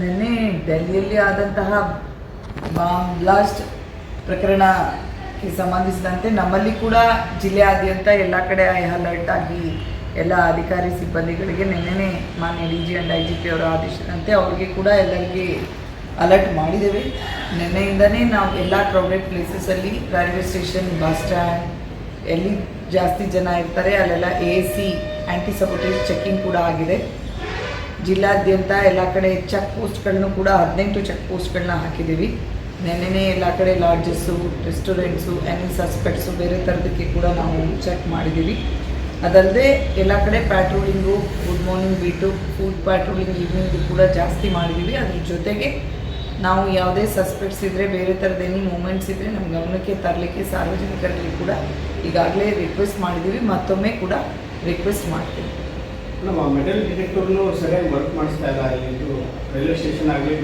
ನಿನ್ನೆ ಡೆಲ್ಲಿಯಲ್ಲಿ ಆದಂತಹ bomb blast ಪ್ರಕರಣಕ್ಕೆ ಸಂಬಂಧಿಸಿದಂತೆ ನಮ್ಮಲ್ಲಿ ಕೂಡ ಜಿಲ್ಲೆಯಾದ್ಯಂತ ಎಲ್ಲ ಕಡೆ ಐ ಅಲರ್ಟ್ ಆಗಿ ಎಲ್ಲ ಅಧಿಕಾರಿ ಸಿಬ್ಬಂದಿಗಳಿಗೆ ನಿನ್ನೆನೇ ಮಾನ್ಯ D G and I G P ಅವರ ಆದೇಶದಂತೆ ಅವ್ರಿಗೆ ಕೂಡ ಎಲ್ಲರಿಗೆ ಅಲರ್ಟ್ ಮಾಡಿದ್ದೇವೆ. ನಿನ್ನೆಯಿಂದನೇ ನಾವು ಎಲ್ಲ ಕ್ರೌಡೆಡ್ ಪ್ಲೇಸಸಲ್ಲಿ ರೈಲ್ವೆ ಸ್ಟೇಷನ್ ಬಸ್ ಸ್ಟ್ಯಾಂಡ್ ಎಲ್ಲಿ ಜಾಸ್ತಿ ಜನ ಇರ್ತಾರೆ, ಅಲ್ಲೆಲ್ಲ A C anti supportive checking ಕೂಡ ಆಗಿದೆ. ಜಿಲ್ಲಾದ್ಯಂತ ಎಲ್ಲ ಕಡೆ ಚೆಕ್ ಪೋಸ್ಟ್ಗಳನ್ನು ಕೂಡ ಹದಿನೆಂಟು ಚೆಕ್ ಪೋಸ್ಟ್ಗಳನ್ನ ಹಾಕಿದ್ದೀವಿ. ನೆನ್ನೆನೇ ಎಲ್ಲ ಕಡೆ ಲಾಡ್ಜಸ್ಸು ರೆಸ್ಟೋರೆಂಟ್ಸು ಎನಿ ಸಸ್ಪೆಕ್ಟ್ಸು ಬೇರೆ ಥರದಕ್ಕೆ ಕೂಡ ನಾವು ಚೆಕ್ ಮಾಡಿದ್ದೀವಿ. ಅದಲ್ಲದೆ ಎಲ್ಲ ಕಡೆ patrolling good morning beat foot patrolling evening ಕೂಡ ಜಾಸ್ತಿ ಮಾಡಿದ್ದೀವಿ. ಅದ್ರ ಜೊತೆಗೆ ನಾವು ಯಾವುದೇ ಸಸ್ಪೆಕ್ಟ್ಸ್ ಇದ್ದರೆ ಬೇರೆ ಥರದ ಎನಿ ಮೂಮೆಂಟ್ಸ್ ಇದ್ದರೆ ನಮ್ಮ ಗಮನಕ್ಕೆ ತರಲಿಕ್ಕೆ, ಸಾರ್ವಜನಿಕರಲ್ಲಿ ಕೂಡ ಈಗಾಗಲೇ ರಿಕ್ವೆಸ್ಟ್ ಮಾಡಿದ್ದೀವಿ. ಮತ್ತೊಮ್ಮೆ ಕೂಡ ರಿಕ್ವೆಸ್ಟ್ ಮಾಡ್ತೀವಿ. ನಮ್ಮ ಮೆಟಲ್ ಡಿಟೆಕ್ಟರ್ನು ಸರಿಯಾಗಿ ವರ್ಕ್ ಮಾಡಿಸ್ತಾ ಇಲ್ಲ. ಇಲ್ಲಿ ರೈಲ್ವೆ ಸ್ಟೇಷನ್ ಆಗಲಿ